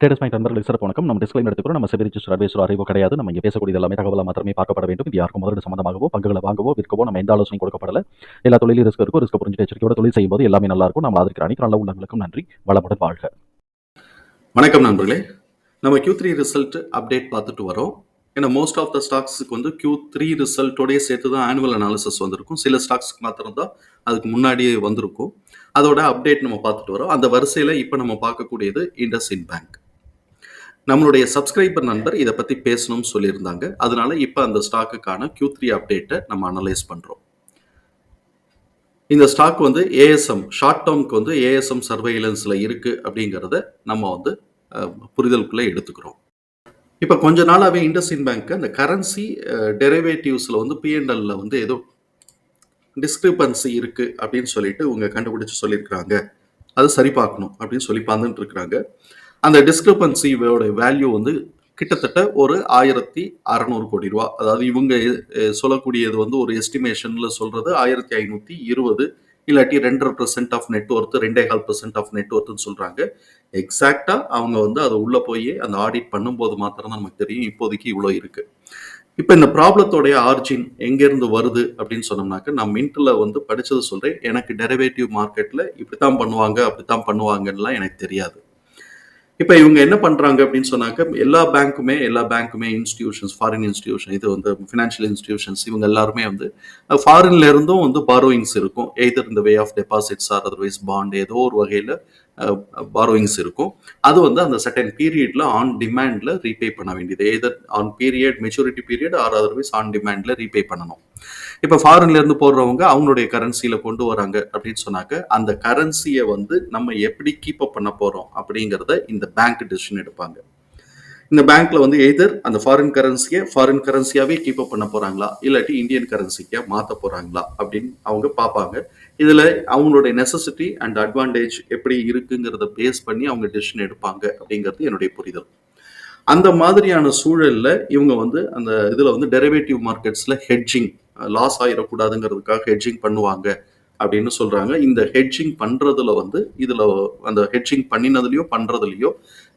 Traders point நண்பர்களுக்கு சிறப்பு வணக்கம். நம்ம டிஸ்கிளைம் எடுத்துக்கிறோம் நம்ம செபி ரிஜிஸ்டர் அட்வைசர் அறிவோ கிடையாது. நம்ம இங்கே பேசக்கூடிய எல்லாமே தகவலாக மாத்திரமே பார்க்கப்பட வேண்டும். இது யாருக்கும் முதலீடு சம்பந்தமாகவோ பங்குகளை வாங்கவோ விற்கவோ நம்ம எந்த ஆலோசனை கொடுக்கப்படல. எல்லா தொழிலும் ரிஸ்க் இருக்கும் ரிஸ்க் புரிஞ்சு எச்சரிக்கையோட தொழில் செய்யும்போது எல்லாமே நல்லா இருக்கும். நம்ம ஆதரிக்கிற அனைத்து நல்ல உள்ளங்களுக்கும் நன்றி. வளமுடன் வாழ்க. வணக்கம் நண்பர்களே. நம்ம கியூ த்ரீ ரிசல்ட் அப்டேட் பார்த்துட்டு வரோம். ஏன்னா மோஸ்ட் ஆஃப் த ஸ்டாக்ஸுக்கு வந்து கியூ த்ரீ ரிசல்ட்டோடய சேர்த்து தான் ஆனுவல் அனாலிசிஸ் வந்திருக்கும். சில ஸ்டாக்ஸ்க்கு மாத்திரம் தான் அதுக்கு முன்னாடியே வந்திருக்கும். அதோட அப்டேட் நம்ம பார்த்துட்டு வரோம். அந்த வரிசையில் இப்போ நம்ம பார்க்கக்கூடியது இண்டஸ் இன் பேங்க் நம்மளுடைய சப்ஸ்கிரைபர் நண்பர் இதை பற்றி பேசணும்னு சொல்லியிருந்தாங்க. அதனால இப்போ அந்த ஸ்டாக்குக்கான கியூ த்ரீ அப்டேட்டை நம்ம அனலைஸ் பண்ணுறோம் இந்த ஸ்டாக் வந்து ஏஎஸ்எம் ஷார்ட் டேர்ம்க்கு வந்து ஏஎஸ்எம் சர்வைலன்ஸில் இருக்குது அப்படிங்கிறத நம்ம வந்து புரிதலுக்குள்ளே எடுத்துக்கிறோம். இப்போ கொஞ்ச நாளாகவே இண்டஸ்இன் பேங்க் அந்த கரன்சி டெரிவேட்டிவ்ஸில் வந்து பிஎன்எல்ல வந்து ஏதோ டிஸ்கிரிபன்சி இருக்குது அப்படின்னு சொல்லிட்டு இவங்க கண்டுபிடிச்சு சொல்லியிருக்கிறாங்க. அது சரி பார்க்கணும் அப்படின்னு சொல்லி பார்த்துட்டு இருக்கிறாங்க அந்த டிஸ்கிரிபன்சியோட வேல்யூ வந்து கிட்டத்தட்ட ஒரு ஆயிரத்தி அறநூறு கோடி ரூபா. அதாவது இவங்க சொல்லக்கூடியது வந்து ஒரு எஸ்டிமேஷன்ல சொல்றது ஆயிரத்தி ஐநூத்தி இருபது இல்லாட்டி ரெண்டரை பர்சன்ட் ஆஃப் நெட்ஒர்த்து ரெண்டே கால் பர்சன்ட் ஆஃப் நெட் சொல்றாங்க. எக்ஸாக்டா அவங்க வந்து அதை உள்ள போய் அந்த ஆடிட் பண்ணும்போது மாத்திரம் தான் நமக்கு தெரியும். இப்போதைக்கு இவ்வளோ இருக்கு. இப்போ இந்த ப்ராப்ளத்தோடைய ஆர்ஜின் எங்கேருந்து வருது அப்படின்னு சொன்னோம்னாக்க நான் மின்ட்ல வந்து படிச்சது சொல்றேன். எனக்கு டெரிவேட்டிவ் மார்க்கெட்ல இப்படித்தான் பண்ணுவாங்க அப்படித்தான் பண்ணுவாங்கன்னுலாம் எனக்கு தெரியாது. இப்போ இவங்க என்ன பண்ணுறாங்க அப்படின்னு சொன்னாக்க எல்லா பேங்க்குமே எல்லா பேங்க்குமே இன்ஸ்டிடியூஷன்ஸ் ஃபாரின் இன்ஸ்டிடியூஷன் இது வந்து ஃபினான்ஷியல் இன்ஸ்டிடியூஷன்ஸ் இவங்க எல்லாருமே வந்து ஃபாரின்ல இருந்தும் வந்து பாரோயிங்ஸ் இருக்கும். எய்தர் இந்த way of deposits or otherwise bond ஏதோ ஒரு வகையில் பாரோயிங்ஸ் இருக்கும். அது வந்து அந்த சர்டன் பீரியடில் ஆன் டிமாண்டில் ரீபே பண்ண வேண்டியது. Either on period maturity period or otherwise on டிமாண்டில் repay பண்ணணும். இப்போ ஃபாரின்ல இருந்து போடுறவங்க அவங்களுடைய கரன்சியில கொண்டு வராங்க அப்படின்னு சொன்னாக்க அந்த கரன்சியை வந்து நம்ம எப்படி கீப் அப் பண்ண போறோம் அப்படிங்கிறத இந்த பேங்க் டிசிஷன் எடுப்பாங்க. இந்த பேங்க்ல வந்து எய்தர் அந்த ஃபாரின் கரன்சியை ஃபாரின் கரன்சியாவே கீப் அப் பண்ண போறாங்களா? இல்லாட்டி இந்தியன் கரன்சிக்கா மாத்த போறாங்களா? அப்படின்னு அவங்க பார்ப்பாங்க. இதுல அவங்களுடைய நெசசிட்டி அண்ட் அட்வான்டேஜ் எப்படி இருக்குங்கிறத பேஸ் பண்ணி அவங்க டெசிஷன் எடுப்பாங்க அப்படிங்கிறது என்னுடைய புரிதல். அந்த மாதிரியான சூழல்ல இவங்க வந்து அந்த இதுல வந்து டெரிவேட்டிவ் மார்க்கெட்ஸ்ல ஹெட்ஜிங் லாஸ் ஆயிடக்கூடாதுங்கிறதுக்காக ஹெட்ஜிங் பண்ணுவாங்க அப்படின்னு சொல்கிறாங்க இந்த ஹெட்ஜிங் பண்ணுறதுல வந்து இதில் அந்த ஹெட்ஜிங் பண்ணினதுலையோ பண்ணுறதுலையோ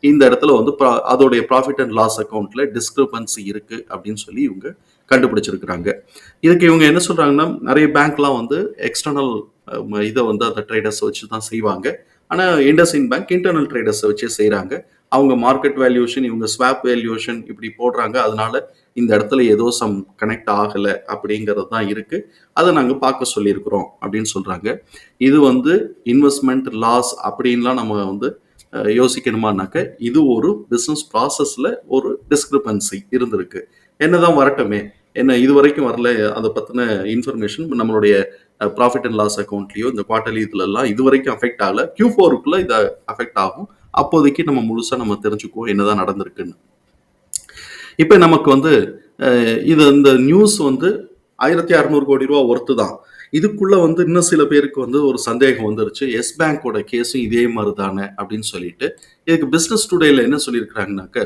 இந்த இடத்துல வந்து அதோடைய ப்ராஃபிட் அண்ட் லாஸ் அக்கௌண்ட்டில் டிஸ்கிரிபன்சி இருக்குது அப்படின்னு சொல்லி இவங்க கண்டுபிடிச்சிருக்கிறாங்க. இதுக்கு இவங்க என்ன சொல்கிறாங்கன்னா நிறைய பேங்க்லாம் வந்து எக்ஸ்டர்னல் இதை வந்து அந்த ட்ரேடர்ஸ் வச்சு தான் செய்வாங்க. ஆனால் இண்டஸ்இன் பேங்க் இன்டர்னல் ட்ரேடர்ஸை வச்சே செய்கிறாங்க அவங்க மார்க்கெட் வேல்யூஷன் இவங்க ஸ்வாப் வேல்யூஷன் இப்படி போடுறாங்க. அதனால இந்த இடத்துல ஏதோ சம் கனெக்ட் ஆகலை அப்படிங்கிறது தான் இருக்குது அதை நாங்கள் பார்க்க சொல்லியிருக்கிறோம் அப்படின்னு சொல்கிறாங்க இது வந்து இன்வெஸ்ட்மெண்ட் லாஸ் அப்படின்லாம் நம்ம வந்து யோசிக்கணுமானாக்க இது ஒரு பிஸ்னஸ் ப்ராசஸில் ஒரு டிஸ்கிரிபன்சி இருந்திருக்கு. என்னதான் வரட்டுமே. என்ன இது வரைக்கும் வரல அதை பற்றின இன்ஃபர்மேஷன் நம்மளுடைய ப்ராஃபிட் அண்ட் லாஸ் அக்கௌண்ட்லேயோ இந்த குவார்டர்லி இதுலலாம் இது வரைக்கும் அஃபெக்ட் ஆகல. Q4 ஃபோருக்குள்ளே இதை அஃபெக்ட் ஆகும். அப்போதைக்கு நம்ம முழுசாக நம்ம தெரிஞ்சுக்குவோம் என்னதான் நடந்திருக்குன்னு. இப்போ நமக்கு வந்து இது இந்த நியூஸ் வந்து ஆயிரத்தி அறநூறு கோடி ரூபா ஒர்த்து தான். இதுக்குள்ள வந்து இன்னும் சில பேருக்கு வந்து ஒரு சந்தேகம் வந்துருச்சு. எஸ் பேங்கோட கேஸும் இதே மாதிரி தானே அப்படின்னு சொல்லிட்டு இதுக்கு பிஸ்னஸ் டுடேல என்ன சொல்லியிருக்கிறாங்கனாக்க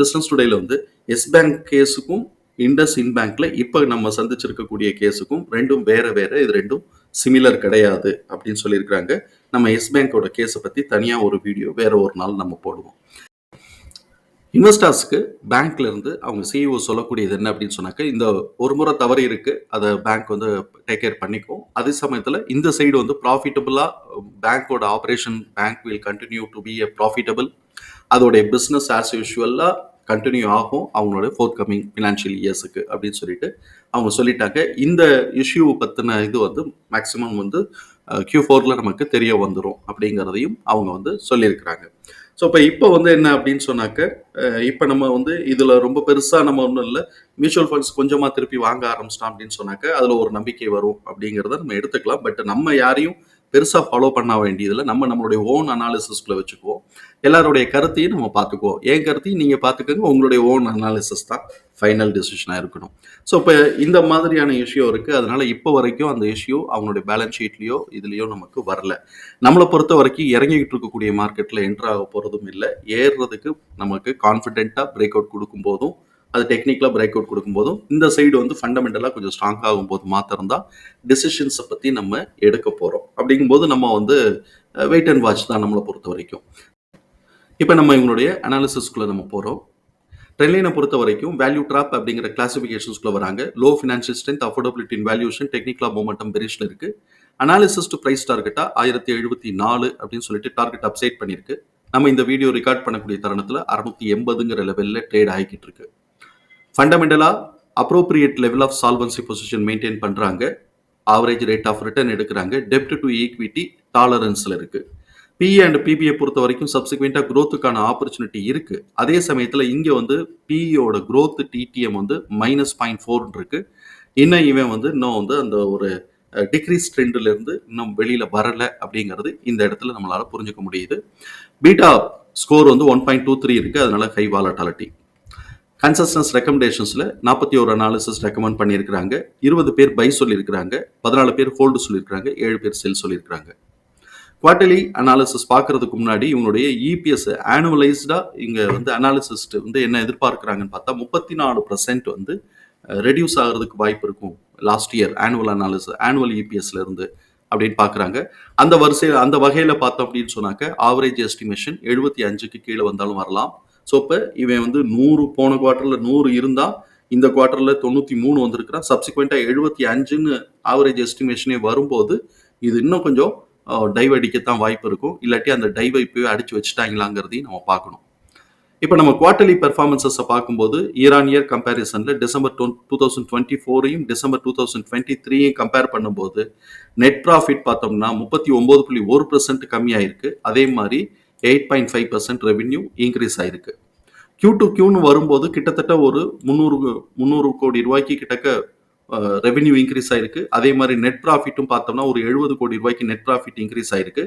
பிஸ்னஸ் டுடேல வந்து எஸ் பேங்க் கேஸுக்கும் இண்டஸ் இன் பேங்க்ல இப்போ நம்ம சந்திச்சிருக்கக்கூடிய கேஸுக்கும் ரெண்டும் வேற வேற இது ரெண்டும் சிமிலர் கிடையாது அப்படின்னு சொல்லியிருக்கிறாங்க. நம்ம எஸ் பேங்கோட கேஸை பற்றி தனியாக ஒரு வீடியோ வேற ஒரு நாள் நம்ம போடுவோம். இன்வெஸ்டர்ஸ்க்கு பேங்க்லேருந்து அவங்க சிஇஓ சொல்லக்கூடியது என்ன அப்படின்னு சொன்னாக்க இந்த ஒரு முறை தவறு இருக்குது அதை பேங்க் வந்து டேக் கேர் பண்ணிக்கும் அதே சமயத்தில் இந்த சைடு வந்து ப்ராஃபிட்டபுளாக பேங்க்கோட operation bank will continue to be a profitable அதோடைய பிஸ்னஸ் ஆஸ் யூஷுவலாக கண்டினியூ ஆகும் அவங்களோட ஃபோர்த் கம்மிங் ஃபினான்ஷியல் இயர்ஸுக்கு அப்படின்னு சொல்லிட்டு அவங்க சொல்லிட்டாங்க. இந்த இஷ்யூ பற்றின இது வந்து மேக்ஸிமம் வந்து கியூ ஃபோரில் நமக்கு தெரிய வந்துடும் அப்படிங்கிறதையும் அவங்க வந்து சொல்லியிருக்கிறாங்க. ஸோ இப்போ இப்போ வந்து என்ன அப்படின்னு சொன்னாக்க இப்போ நம்ம வந்து இதில் ரொம்ப பெருசாக நம்ம ஒன்றும் இல்லை. மியூச்சுவல் ஃபண்ட்ஸ் கொஞ்சமாக திருப்பி வாங்க ஆரம்பிச்சிட்டோம் அப்படின்னு சொன்னாக்க அதில் ஒரு நம்பிக்கை வரும் அப்படிங்கிறத நம்ம எடுத்துக்கலாம். பட் நம்ம யாரையும் பெருசாக ஃபாலோ பண்ண வேண்டியதில்லை. நம்ம நம்மளுடைய ஓன் அனாலிசிஸ்குள்ளே வச்சுக்குவோம். எல்லாருடைய கருத்தையும் நம்ம பார்த்துக்குவோம். என் கருத்தையும் நீங்கள் பார்த்துக்கோங்க. உங்களுடைய ஓன் அனாலிசிஸ் தான் ஃபைனல் டிசிஷனாக இருக்கணும். ஸோ இப்போ இந்த மாதிரியான இஷ்யூ இருக்குது அதனால் இப்போ வரைக்கும் அந்த இஷ்யூ அவங்களுடைய பேலன்ஸ் ஷீட்லேயோ இதுலேயோ நமக்கு வரல. நம்மளை பொறுத்த வரைக்கும் இறங்கிக்கிட்டு இருக்கக்கூடிய மார்க்கெட்டில் என்டர் ஆக போகிறதும் இல்லை. ஏறுறதுக்கு நமக்கு கான்ஃபிடென்ட்டாக பிரேக் அவுட் கொடுக்கும் போதும் அது டெக்னிக்கலாக பிரேக் அவுட் கொடுக்கும்போதும் இந்த சைடு வந்து ஃபண்டமெண்டலாக கொஞ்சம் ஸ்ட்ராங் ஆகும்போது மாத்திரம் தான் டிசிஷன்ஸை பற்றி நம்ம எடுக்க போகிறோம் அப்படிங்கும்போது நம்ம வந்து வெயிட் அண்ட் வாட்ச் தான் நம்மளை பொறுத்த வரைக்கும். இப்போ நம்ம இவங்களுடைய அனாலிசிஸ்குள்ளே நம்ம போகிறோம் ட்ரெயினை பொறுத்த வரைக்கும் வேல்யூ ட்ராப் அப்படிங்கிற கிளாசிஃபிகேஷன்ஸ்குள்ள வராங்க. Low financial strength affordability in valuation டெக்னிக்கலாக மூமெண்டம் பெரிஷில் இருக்குது அனாலிசிஸ் டு ப்ரைஸ் டார்கெட்டாக ஆயிரத்தி எழுபத்தி நாலு அப்படின்னு சொல்லிட்டு டார்கெட் அப்சைட் பண்ணியிருக்கு. நம்ம இந்த வீடியோ ரெக்கார்ட் பண்ணக்கூடிய தருணத்தில் அறுநூத்தி எண்பதுங்கிற லெவலில் ட்ரேட் ஆகிக்கிட்டு இருக்கு. ஃபண்டமெண்டலாக appropriate level of solvency position maintain பண்ணுறாங்க ஆவரேஜ் ரேட் ஆஃப் ரிட்டர்ன் எடுக்கிறாங்க. டெப்ட் டு ஈக்விட்டி டாலரன்ஸில் இருக்குது பி அண்ட் பிபிஐ பொறுத்த வரைக்கும் சப்சிக்வெண்ட்டாக க்ரோத்துக்கான ஆப்பர்ச்சுனிட்டி இருக்குது அதே சமயத்தில் இங்கே வந்து பிஇயோட க்ரோத் டிடிஎம் வந்து மைனஸ் பாயிண்ட் ஃபோர் இருக்குது இன்னும் இவன் வந்து இன்னும் வந்து அந்த ஒரு டிக்ரீஸ் ட்ரெண்ட்ல இருந்து இன்னும் வெளியில் வரலை அப்படிங்கிறது இந்த இடத்துல நம்மளால் புரிஞ்சுக்க முடியுது. பீட்டா ஸ்கோர் வந்து ஒன் பாயிண்ட் டூ த்ரீ இருக்குது அதனால ஹை வாலட்டாலிட்டி கன்சஸ்டன்ஸ் ரெக்கமெண்டேஷன்ஸில் நாற்பத்தி ஒரு அனாலிசிஸ் ரெக்கமெண்ட் பண்ணியிருக்கிறாங்க. இருபது பேர் பை சொல்லியிருக்கிறாங்க. பதினாலு பேர் ஹோல்டு சொல்லியிருக்கிறாங்க. ஏழு பேர் செல் சொல்லியிருக்கிறாங்க. குவார்டர்லி அனாலிசிஸ் பார்க்கறதுக்கு முன்னாடி இவங்களுடைய இபிஎஸ் ஆனுவலைஸ்டா இங்கே வந்து அனாலிசிஸ்ட் வந்து என்ன எதிர்பார்க்குறாங்கன்னு பார்த்தா முப்பத்தி நாலு வந்து ரெடியூஸ் ஆகிறதுக்கு வாய்ப்பு இருக்கும் last year annual analysis annual இபிஎஸ்ல இருந்து அப்படின்னு பார்க்குறாங்க. அந்த வரிசையில் அந்த வகையில் பார்த்தோம் அப்படின்னு சொன்னாக்க ஆவரேஜ் எஸ்டிமேஷன் எழுபத்தி அஞ்சுக்கு கீழே வந்தாலும் வரலாம். ஸோ இப்போ இவன் வந்து நூறு போன குவார்ட்டரில் நூறு இருந்தால் இந்த குவார்ட்டரில் தொண்ணூற்றி மூணு வந்திருக்கிறான். சப்சிக்வெண்ட்டாக எழுபத்தி அஞ்சுன்னு ஆவரேஜ் எஸ்டிமேஷனே வரும்போது இது இன்னும் கொஞ்சம் டைவ் அடிக்கத்தான் வாய்ப்பு இருக்கும். இல்லாட்டி அந்த டைவை இப்போவே அடிச்சு வச்சுட்டாங்களாங்கிறதையும் நம்ம பார்க்கணும். இப்போ நம்ம குவார்ட்டர்லி பெர்ஃபார்மன்சஸை பார்க்கும்போது ஈரான் இயர் கம்பேரிசனில் டிசம்பர் டூ தௌசண்ட் டுவெண்ட்டி ஃபோரையும் டிசம்பர் டூ தௌசண்ட் டுவெண்ட்டி த்ரீயும் கம்பேர் பண்ணும்போது நெட் ப்ராஃபிட் பார்த்தோம்னா முப்பத்தி ஒம்பது புள்ளி ஒரு பர்சன்ட் கம்மியாயிருக்கு. அதே மாதிரி eight point five percent revenue increase ஆயிருக்கு. கியூ டு கியூன்னு வரும்போது கிட்டத்தட்ட ஒரு முந்நூறு முந்நூறு கோடி ரூபாய்க்கு கிட்டக்க ரெவென்யூ இன்க்ரீஸ் ஆயிருக்கு. அதே மாதிரி நெட் ப்ராஃபிட்டும் பார்த்தோம்னா ஒரு எழுபது கோடி ரூபாய்க்கு நெட் ப்ராஃபிட் இன்க்ரீஸ் ஆயிருக்கு.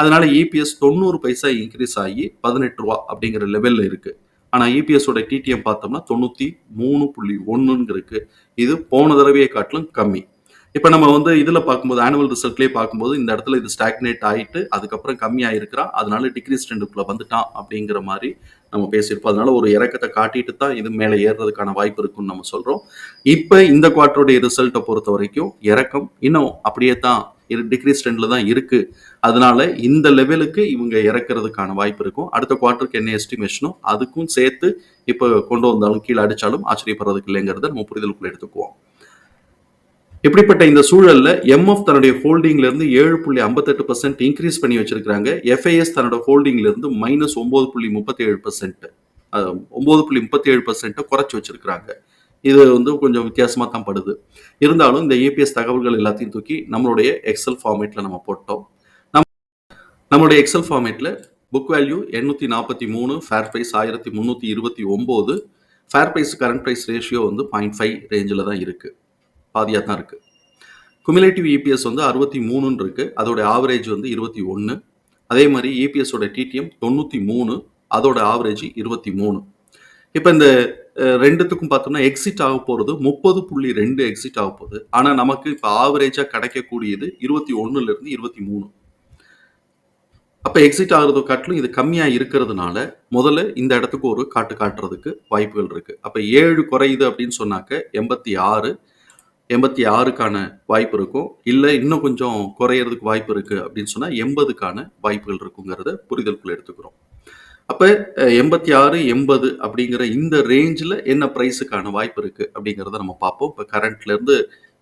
அதனால இபிஎஸ் தொண்ணூறு பைசா இன்க்ரீஸ் ஆகி பதினெட்டு ரூபா அப்படிங்கிற லெவலில் இருக்கு. ஆனால் இபிஎஸோட டிடிஎம் பார்த்தோம்னா தொண்ணூற்றி மூணு புள்ளி ஒன்றுங்கிறது இது போன தடவையை காட்டிலும் கம்மி. இப்போ நம்ம வந்து இதில் பார்க்கும்போது ஆனுவல் ரிசல்ட்லேயே பார்க்கும்போது இந்த இடத்துல இது ஸ்டாக்னேட் ஆகிட்டு அதுக்கப்புறம் கம்மியாக இருக்கிறான் அதனால டிக்ரீஸ் ட்ரெண்டுக்குள்ள வந்துட்டான் அப்படிங்கிற மாதிரி நம்ம பேசியிருப்போம். அதனால ஒரு இறக்கத்தை காட்டிட்டு தான் இது மேலே ஏறுறதுக்கான வாய்ப்பு இருக்குன்னு நம்ம சொல்கிறோம் இப்போ இந்த குவார்ட்டருடைய ரிசல்ட்டை பொறுத்த வரைக்கும் இறக்கம் இன்னும் அப்படியே தான் டிகிரி ட்ரெண்ட்ல தான் இருக்கு. அதனால இந்த லெவலுக்கு இவங்க இறக்குறதுக்கான வாய்ப்பு இருக்கும். அடுத்த குவார்ட்டருக்கு என்ன எஸ்டிமேஷனோ அதுக்கும் சேர்த்து இப்போ கொண்டு வந்தாலும் கீழே அடிச்சாலும் ஆச்சரியப்படுறதுக்கு இல்லைங்கிறத நம்ம புரிதலுக்குள்ள எடுத்துக்குவோம். இப்படிப்பட்ட இந்த சூழல்ல எம்எஃப் தன்னுடைய ஹோல்டிங்ல இருந்து ஏழு புள்ளி ஐம்பத்தெட்டு பர்சன்ட் இன்க்ரீஸ் பண்ணி வச்சிருக்காங்க எஃப்ஐஎஸ் தன்னோட ஹோல்டிங்ல இருந்து மைனஸ் ஒன்பது புள்ளி முப்பத்தி ஏழு பர்சன்ட் ஒன்பது புள்ளி முப்பத்தி ஏழு பர்சன்ட்டை குறைச்சி வச்சிருக்கிறாங்க. இது வந்து கொஞ்சம் வித்தியாசமாக தான் படுது. இருந்தாலும் இந்த ஏபிஎஸ் தகவல்கள் எல்லாத்தையும் தூக்கி நம்மளுடைய எக்ஸல் ஃபார்மேட்டில் நம்ம போட்டோம். நம் நம்மளுடைய எக்ஸல் ஃபார்மேட்டில் புக் வேல்யூ எண்ணூற்றி நாற்பத்தி மூணு ஃபேர் ப்ரைஸ் ஆயிரத்தி முந்நூற்றி இருபத்தி ஒம்பது fair price current price ratio வந்து பாயிண்ட் ஃபைவ் ரேஞ்சில் தான் இருக்குது பாதியாக தான் இருக்குது குமிலேட்டிவ் இபிஎஸ் வந்து அறுபத்தி மூணுன்னு இருக்குது அதோட ஆவரேஜ் வந்து இருபத்தி ஒன்று அதே மாதிரி இபிஎஸோட டிடிஎம் தொண்ணூற்றி மூணு. அதோட ஆவரேஜ் இருபத்தி மூணு. இப்போ இந்த ரெண்டுத்துக்கும் பார்த்தோம்னா எக்ஸிட் ஆக போகிறது முப்பது புள்ளி ரெண்டு எக்ஸிட் ஆக போகுது. ஆனால் நமக்கு இப்போ ஆவரேஜாக கிடைக்கக்கூடியது இருபத்தி ஒன்றுலேருந்து இருபத்தி மூணு. அப்போ எக்ஸிட் ஆகிறத காட்டிலும் இது கம்மியாக இருக்கிறதுனால முதல்ல இந்த இடத்துக்கு ஒரு காட்டு காட்டுறதுக்கு வாய்ப்புகள் இருக்குது அப்போ ஏழு குறையுது அப்படின்னு சொன்னாக்க எண்பத்தி ஆறு எண்பத்தி ஆறுக்கான வாய்ப்பு இருக்கும். இல்லை இன்னும் கொஞ்சம் குறையிறதுக்கு வாய்ப்பு இருக்குது அப்படின்னு சொன்னால் எண்பதுக்கான வாய்ப்புகள் இருக்குங்கிறத புரிதலுக்குள்ள எடுத்துக்கிறோம். அப்போ எண்பத்தி ஆறு எண்பது அப்படிங்கிற இந்த ரேஞ்சில் என்ன ப்ரைஸுக்கான வாய்ப்பு இருக்குது அப்படிங்கிறத நம்ம பார்ப்போம். இப்போ கரண்ட்லேருந்து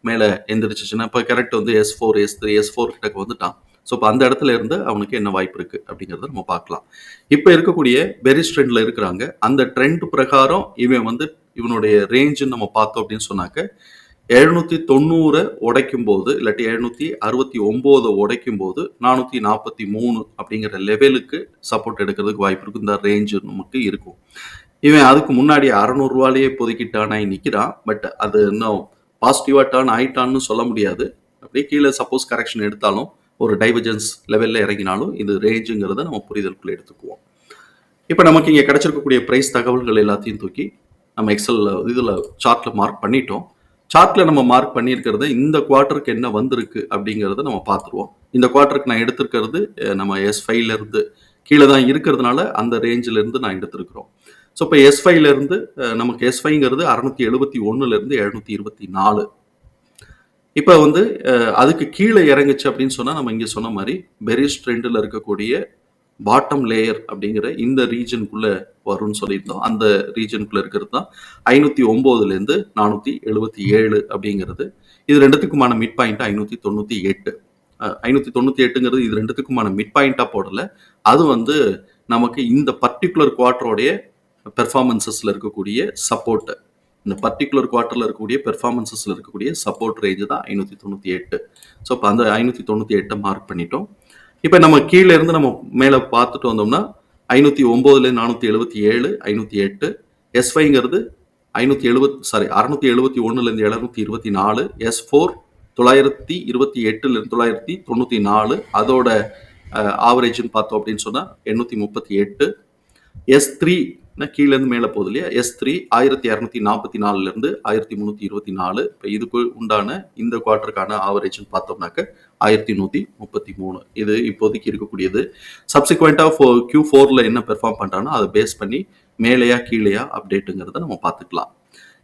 மேலே எந்திரிச்சிச்சுன்னா இப்போ கரண்ட் வந்து S four S three S four கிட்டக்கு வந்துட்டான். ஸோ இப்போ அந்த இடத்துல இருந்து அவனுக்கு என்ன வாய்ப்பு இருக்குது அப்படிங்கிறத நம்ம பார்க்கலாம். இப்போ இருக்கக்கூடிய பெரிஸ் ட்ரெண்டில் இருக்கிறாங்க. அந்த ட்ரெண்ட் பிரகாரம் இவன் வந்து இவனுடைய ரேஞ்சுன்னு நம்ம பார்த்தோம் அப்படின்னு சொன்னாக்க எழுநூத்தி தொண்ணூறை உடைக்கும் போது இல்லாட்டி எழுநூத்தி அறுபத்தி ஒன்பதை உடைக்கும் போது நானூத்தி நாற்பத்தி மூணு அப்படிங்கிற லெவலுக்கு சப்போர்ட் எடுக்கிறதுக்கு வாய்ப்பு இருக்கும் இந்த ரேஞ்சு நமக்கு இருக்கும். இவன் அதுக்கு முன்னாடி அறநூறுவாலேயே இப்போதைக்கு நிற்கிறான் பட் அது இன்னும் பாசிட்டிவாக டான் ஆயிட்டான்னு சொல்ல முடியாது. அப்படியே கீழே சப்போஸ் கரெக்ஷன் எடுத்தாலும் ஒரு டைவர்ஜென்ஸ் லெவலில் இறங்கினாலும் இது ரேஞ்சுங்கிறத நம்ம புரிதலுக்குள்ள எடுத்துக்குவோம். இப்போ நமக்கு இங்கே கிடச்சிருக்கக்கூடிய ப்ரைஸ் தகவல்கள் எல்லாத்தையும் தூக்கி நம்ம எக்ஸலில் இதில் சார்ட்டில் மார்க் பண்ணிட்டோம். சார்ட்டில் நம்ம மார்க் பண்ணியிருக்கிறத இந்த குவார்ட்டருக்கு என்ன வந்திருக்கு அப்படிங்கிறத நம்ம பார்த்துருவோம். இந்த குவார்ட்டருக்கு நான் எடுத்திருக்கிறது நம்ம எஸ் ஃபைவ்லேருந்து கீழே தான் இருக்கிறதுனால அந்த ரேஞ்சிலேருந்து நான் எடுத்திருக்கிறோம். ஸோ இப்போ எஸ் ஃபைவ்லேருந்து நமக்கு எஸ் ஃபைங்கிறது அறுநூத்தி எழுபத்தி ஒன்றுலேருந்து எழுநூற்றி எழுநூத்தி இருபத்தி நாலு. இப்போ வந்து அதுக்கு கீழே இறங்குச்சு அப்படின்னு சொன்னால் நம்ம இங்கே சொன்ன மாதிரி பெரிஸ் ட்ரெண்டில் இருக்கக்கூடிய பாட்டம் லேயர் அப்படிங்கிற இந்த ரீஜனுக்குள்ளே வரும்னு சொல்லியிருந்தோம். அந்த ரீஜனுக்குள்ள இருக்கிறது தான் ஐநூற்றி ஒம்போதுலேருந்து நானூற்றி எழுபத்தி ஏழு அப்படிங்கிறது. இது ரெண்டுத்துக்குமான மிட் பாயிண்ட் ஐநூற்றி தொண்ணூற்றி எட்டு. ஐநூற்றி தொண்ணூற்றி எட்டுங்கிறது இது ரெண்டுத்துக்குமான மிட் பாயிண்ட்டாக போடல. அது வந்து நமக்கு இந்த பர்டிகுலர் குவார்ட்டருடைய பெர்ஃபார்மன்சஸில் இருக்கக்கூடிய சப்போர்ட்டு இந்த பர்டிகுலர் குவார்ட்டரில் இருக்கக்கூடிய பெர்ஃபார்மன்சஸில் இருக்கக்கூடிய சப்போர்ட் ரேஞ்சு தான் ஐநூற்றி தொண்ணூற்றி எட்டு. ஸோ இப்போ அந்த ஐநூற்றி தொண்ணூற்றி எட்டை மார்க் பண்ணிட்டோம். இப்போ நம்ம கீழே இருந்து நம்ம மேலே பார்த்துட்டு வந்தோம்னா ஐநூற்றி ஒம்போதுலேருந்து நானூற்றி எழுபத்தி ஏழு ஐநூற்றி எட்டு. எஸ்ஃபைங்கிறது ஐநூற்றி எழுபத் சாரி அறநூற்றி எழுபத்தி ஒன்றுலேருந்து எழுநூற்றி இருபத்தி நாலு. எஸ் ஃபோர் தொள்ளாயிரத்தி இருபத்தி எட்டுலேருந்து தொள்ளாயிரத்தி தொண்ணூற்றி நாலு. அதோட ஆவரேஜ்னு பார்த்தோம் அப்படின்னு சொன்னால் எண்ணூற்றி முப்பத்தி எட்டு. எஸ் த்ரீ கீழேருந்து மேலே போகுது இல்லையா? எஸ் த்ரீ ஆயிரத்தி இரநூத்தி நாற்பத்தி நாலுலேருந்து ஆயிரத்தி முந்நூற்றி இருபத்தி நாலு. இப்போ இதுக்கு உண்டான இந்த குவார்ட்டருக்கான ஆவரேஜ்னு பார்த்தோம்னாக்க ஆயிரத்தி நூற்றி முப்பத்தி மூணு. இது இப்போதைக்கு இருக்கக்கூடியது. சப்சிக்வெண்ட்டாக ஃபோ கியூ ஃபோரில் என்ன பெர்ஃபார்ம் பண்ணுறானோ அதை பேஸ் பண்ணி மேலேயா கீழேயா அப்டேட்டுங்கிறத நம்ம பார்த்துக்கலாம்.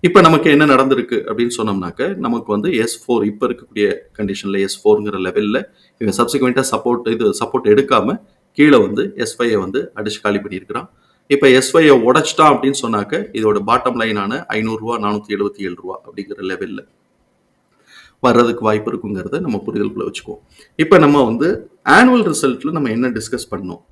இப்போ நமக்கு என்ன நடந்திருக்கு அப்படின்னு சொன்னோம்னாக்க நமக்கு வந்து எஸ் ஃபோர் இப்போ இருக்கக்கூடிய கண்டிஷனில் எஸ் ஃபோருங்கிற லெவலில் இவன் சப்சிக்வெண்ட்டாக சப்போர்ட் இது சப்போர்ட் எடுக்காமல் கீழே வந்து எஸ் ஃபைவை வந்து அடிச்சு காலி பண்ணியிருக்கிறான். இப்போ எஸ்ஒயை உடைச்சிட்டான் அப்படின்னு சொன்னாக்க இதோட பாட்டம் லைனான ஐநூறுரூவா நானூற்றி எழுபத்தி ஏழு ரூபா அப்படிங்கிற லெவலில் வர்றதுக்கு வாய்ப்பு இருக்குங்கிறத நம்ம புரிதலுக்குள்ள வச்சுக்குவோம். இப்போ நம்ம வந்து ஆனுவல் ரிசல்ட்டில் நம்ம என்ன டிஸ்கஸ் பண்ணோம்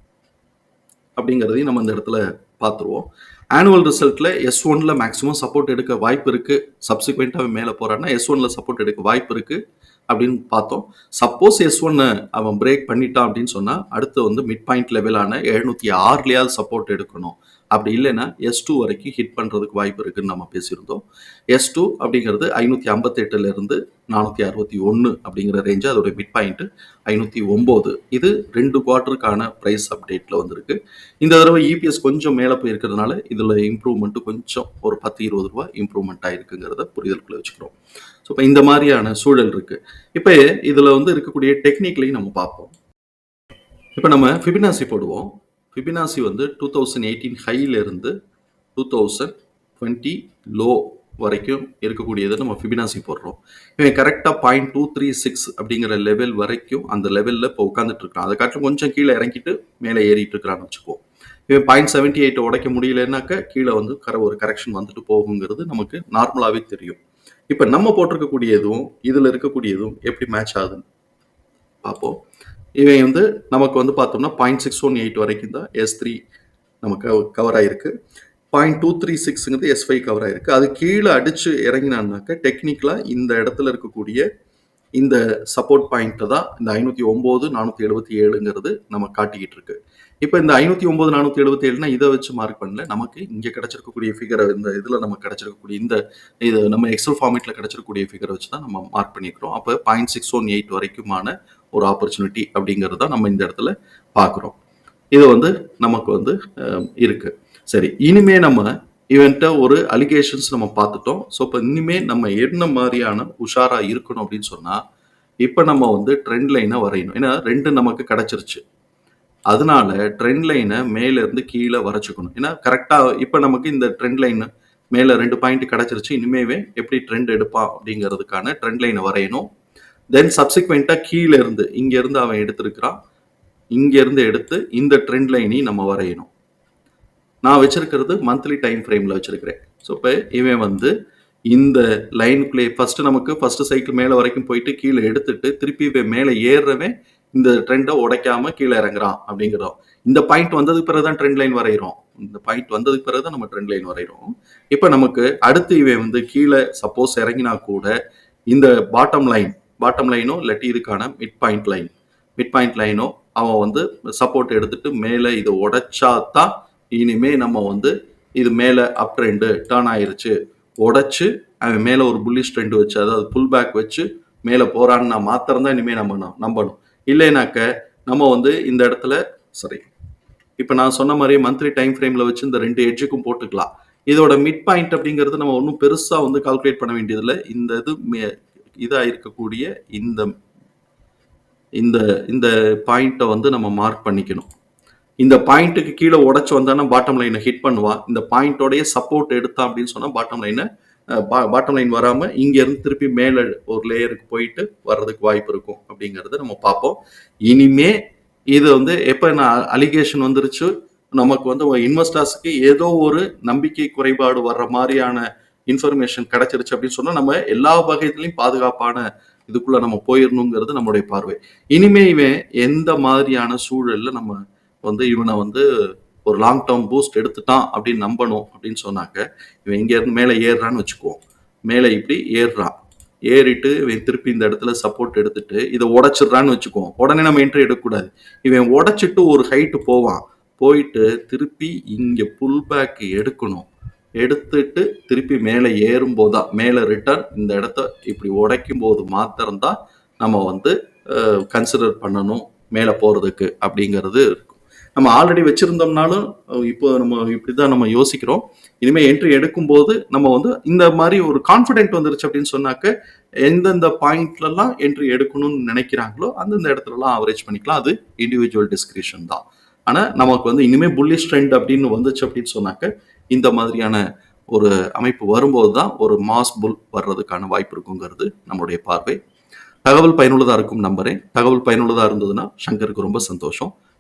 அப்படிங்கிறதையும் நம்ம இந்த இடத்துல பார்த்துருவோம். ஆனுவல் ரிசல்ட்டில் எஸ் ஒனில் மேக்ஸிமம் சப்போர்ட் எடுக்க வாய்ப்பு இருக்குது சப்சிக்வெண்ட்டாக மேலே போகிறான்னா எஸ் ஒனில் சப்போர்ட் எடுக்க வாய்ப்பு இருக்குது அப்படின்னு பார்த்தோம். சப்போஸ் எஸ் ஒன்னு அவன் பிரேக் பண்ணிட்டான் அப்படின்னு சொன்னால் அடுத்து வந்து மிட் பாயிண்ட் லெவலான எழுநூற்றி ஆறுலையாவது சப்போர்ட் எடுக்கணும். அப்படி இல்லைன்னா எஸ் டூ வரைக்கும் ஹிட் பண்ணுறதுக்கு வாய்ப்பு இருக்குன்னு நம்ம பேசியிருந்தோம். எஸ் டூ அப்படிங்கிறது ஐநூற்றி ஐம்பத்தெட்டுலேருந்து நானூற்றி அறுபத்தி ஒன்று அப்படிங்கிற ரேஞ்சு அதோட மிட் பாயிண்ட்டு ஐநூற்றி ஒம்பது. இது ரெண்டு குவார்ட்டருக்கான ப்ரைஸ் அப்டேட்டில் வந்திருக்கு. இந்த தடவை இபிஎஸ் கொஞ்சம் மேலே போயிருக்கிறதுனால இதில் இம்ப்ரூவ்மெண்ட்டு கொஞ்சம் ஒரு பத்து இருபது ரூபா இம்ப்ரூவ்மெண்ட் ஆகிருக்குங்கிறத புரிதலுக்குள்ளே வச்சுக்கிறோம். ஸோ இப்போ இந்த மாதிரியான சூழல் இருக்குது இப்போ இதில் வந்து இருக்கக்கூடிய டெக்னிக்லையும் நம்ம பார்ப்போம். இப்போ நம்ம ஃபிபினாசி போடுவோம். ஃபிபினாசி வந்து டூ தௌசண்ட் எயிட்டீன் ஹையிலேருந்து டூ தௌசண்ட் டுவெண்ட்டி லோ வரைக்கும் இருக்கக்கூடியதை நம்ம ஃபிபினாசி போடுறோம். இவன் கரெக்டாக பாயிண்ட் டூ த்ரீ சிக்ஸ் அப்படிங்கிற லெவல் வரைக்கும் அந்த லெவலில் இப்போ உட்காந்துட்டு இருக்கான். அதை காட்டிலும் கொஞ்சம் கீழே இறங்கிட்டு மேலே ஏறிட்டு இருக்கிறான்னு வச்சுக்குவோம் இவன் பாயிண்ட் செவன்ட்டி எயிட்டை உடைக்க முடியலன்னாக்க கீழே வந்து கர ஒரு கரெக்ஷன் வந்துட்டு போகுங்கிறது நமக்கு நார்மலாகவே தெரியும். இப்போ நம்ம போட்டிருக்கக்கூடிய இதுவும் இதில் இருக்கக்கூடியதும் எப்படி மேட்ச் ஆகுதுன்னு? பார்ப்போம் இவன் வந்து நமக்கு வந்து பார்த்தோம்னா பாயிண்ட் சிக்ஸ் ஒன் எயிட் வரைக்கும் தான் எஸ் த்ரீ நமக்கு கவர் ஆகிருக்கு பாயிண்ட் டூ த்ரீ சிக்ஸுங்கிறது எஸ் ஃபைவ் கவர் ஆயிருக்கு. அது கீழே அடிச்சு இறங்கினான்னாக்க டெக்னிக்கலாக இந்த இடத்துல இருக்கக்கூடிய இந்த சப்போர்ட் பாயிண்ட்டை தான் இந்த ஐநூற்றி ஒம்பது நானூற்றி எழுபத்தி ஏழுங்கிறது நம்ம காட்டிக்கிட்டு இருக்கு இப்போ இந்த ஐநூற்றி ஒம்பது நானூற்றி எழுபத்தி ஏழுனா இதை வச்சு மார்க் பண்ணல. நமக்கு இங்கே கிடச்சிருக்கக்கூடிய ஃபிகரை இந்த இதில் நம்ம கிடச்சிருக்கக்கூடிய இந்த இது நம்ம எக்ஸல் ஃபார்மேட்டில் கிடச்சிருக்கக்கூடிய ஃபிகரை வச்சு தான் நம்ம மார்க் பண்ணிக்கிறோம். அப்போ பாயிண்ட் சிக்ஸ் ஒன் எயிட் வரைக்குமான ஒரு ஆப்பர்ச்சுனிட்டி அப்படிங்கிறது தான் நம்ம இந்த இடத்துல பார்க்குறோம். இது வந்து நமக்கு வந்து இருக்குது சரி இனிமே நம்ம இவன்ட்ட ஒரு அலிகேஷன்ஸ் நம்ம பார்த்துட்டோம். ஸோ இப்போ இனிமேல் நம்ம என்ன மாதிரியான உஷாராக இருக்கணும் அப்படின்னு சொன்னால் இப்போ நம்ம வந்து ட்ரெண்ட் லைனை வரையணும். ஏன்னா ரெண்டு நமக்கு கிடைச்சிருச்சு. அதனால ட்ரெண்ட் லைனை மேலேருந்து கீழே வரைச்சிக்கணும். ஏன்னா கரெக்டாக இப்போ நமக்கு இந்த ட்ரெண்ட் லைன் மேலே ரெண்டு பாயிண்ட் கிடச்சிருச்சு. இனிமேவே எப்படி ட்ரெண்ட் எடுப்பான் அப்படிங்கிறதுக்கான ட்ரெண்ட் லைனை வரையணும். தென் சப்சிக்வெண்ட்டாக கீழே இருந்து இங்கேருந்து அவன் எடுத்திருக்கிறான். இங்கேருந்து எடுத்து இந்த ட்ரெண்ட் லைனையும் நம்ம வரையணும். நான் வச்சிருக்கிறது மந்த்லி டைம் ஃப்ரேமில் வச்சிருக்கிறேன். ஸோ இப்போ இவன் வந்து இந்த லைனுக்குள்ளே ஃபஸ்ட்டு நமக்கு ஃபஸ்ட்டு சைக்கிள் மேலே வரைக்கும் போயிட்டு கீழே எடுத்துட்டு திருப்பி இவன் மேலே ஏறுறவன் இந்த ட்ரெண்டை உடைக்காம கீழே இறங்குறான் அப்படிங்கிறோம். இந்த பாயிண்ட் வந்ததுக்கு பிறகு தான் ட்ரெண்ட் லைன் வரைகிறோம். இந்த பாயிண்ட் வந்ததுக்கு பிறகு தான் நம்ம ட்ரெண்ட் லைன் வரைகிறோம். இப்போ நமக்கு அடுத்து இவன் வந்து கீழே சப்போஸ் இறங்கினா கூட இந்த பாட்டம் லைன் பாட்டம் லைனோ இல்லாட்டி இதுக்கான mid point line mid point லைனோ அவன் வந்து சப்போர்ட் எடுத்துட்டு மேலே இதை உடைச்சா தான் இனிமே நம்ம வந்து இது மேலே அப் ட்ரெண்டு டேர்ன் ஆயிருச்சு. உடச்சு அவன் மேலே ஒரு புல்லிஷ் ட்ரெண்டு வச்சு அதாவது புல் பேக் வச்சு மேலே போகிறான்னு நான் மாத்திரம் தான் இனிமேல் நம்ம நம்பணும். இல்லைனாக்க நம்ம வந்து இந்த இடத்துல சரி இப்போ நான் சொன்ன மாதிரி மந்த்லி டைம் ஃப்ரேமில் வச்சு இந்த ரெண்டு எட்ஜுக்கும் போட்டுக்கலாம். இதோட மிட் பாயிண்ட் அப்படிங்கிறது நம்ம ஒன்றும் பெருசாக வந்து கால்குலேட் பண்ண வேண்டியதில்லை. இந்த இது மே இதாக இருக்கக்கூடிய இந்த இந்த இந்த பாயிண்ட்டை வந்து நம்ம மார்க் பண்ணிக்கணும். இந்த பாயிண்ட்டுக்கு கீழே உடச்சி வந்தானா பாட்டம் லைனை ஹிட் பண்ணுவா. இந்த பாயிண்டோடைய சப்போர்ட் எடுத்தான் அப்படின்னு சொன்னா பாட்டம் லைனை பாட்டம் லைன் வராம இங்க இருந்து திருப்பி மேல ஒரு லேயருக்கு போயிட்டு வர்றதுக்கு வாய்ப்பு இருக்கும் அப்படிங்கறத நம்ம பார்ப்போம். இனிமே இது வந்து எப்போ நான் அலிகேஷன் வந்துருச்சு? நமக்கு வந்து இன்வெஸ்டர்ஸ்க்கு ஏதோ ஒரு நம்பிக்கை குறைபாடு வர்ற மாதிரியான இன்ஃபர்மேஷன் கிடைச்சிருச்சு அப்படின்னு சொன்னா நம்ம எல்லா வகையிலையும் பாதுகாப்பான இதுக்குள்ள நம்ம போயிடணுங்கிறது நம்மளுடைய பார்வை. இனிமே இவன் எந்த மாதிரியான சூழல்ல நம்ம வந்து இவனை வந்து ஒரு லாங் டேர்ம் பூஸ்ட் எடுத்துட்டான் அப்படின்னு நம்பணும் அப்படின்னு சொன்னாங்க. இவன் இங்கேருந்து மேலே ஏறுறான்னு வச்சுக்குவோம். மேலே இப்படி ஏறுறான். ஏறிட்டு இவன் திருப்பி இந்த இடத்துல சப்போர்ட் எடுத்துட்டு இதை உடைச்சிடுறான்னு வச்சுக்குவோம். உடனே நம்ம என்ட்ரி எடுக்கக்கூடாது. இவன் உடைச்சிட்டு ஒரு ஹைட்டு போவான். போயிட்டு திருப்பி இங்கே புல் பேக் எடுக்கணும். எடுத்துட்டு திருப்பி மேலே ஏறும்போது தான் மேலே ரிட்டர்ன் இந்த இடத்த இப்படி உடைக்கும் போது மாத்திரம்தான் நம்ம வந்து கன்சிடர் பண்ணணும் மேலே போகிறதுக்கு அப்படிங்கிறது இருக்கும். நம்ம ஆல்ரெடி வச்சுருந்தோம்னாலும் இப்போ நம்ம இப்படி தான் நம்ம யோசிக்கிறோம். இனிமேல் என்ட்ரி எடுக்கும்போது நம்ம வந்து இந்த மாதிரி ஒரு கான்ஃபிடென்ட் வந்துருச்சு அப்படின்னு சொன்னாக்க எந்தெந்த பாயிண்ட்லலாம் என்ட்ரி எடுக்கணும்னு நினைக்கிறாங்களோ அந்தந்த இடத்துலலாம் அவரேஜ் பண்ணிக்கலாம். அது இண்டிவிஜுவல் டிஸ்கிரிப்ஷன் தான். ஆனால் நமக்கு வந்து இனிமேல் புல்லிஷ் ட்ரெண்ட் அப்படின்னு வந்துச்சு அப்படின்னு சொன்னாக்க இந்த மாதிரியான ஒரு அமைப்பு வரும்போது தான் ஒரு மாஸ் புல் வர்றதுக்கான வாய்ப்பு இருக்குங்கிறது நம்மளுடைய பார்வை. தகவல் பயனுள்ளதாக இருக்கும் நம்புறேன். தகவல் பயனுள்ளதாக இருந்ததுன்னா சங்கருக்கு ரொம்ப சந்தோஷம்.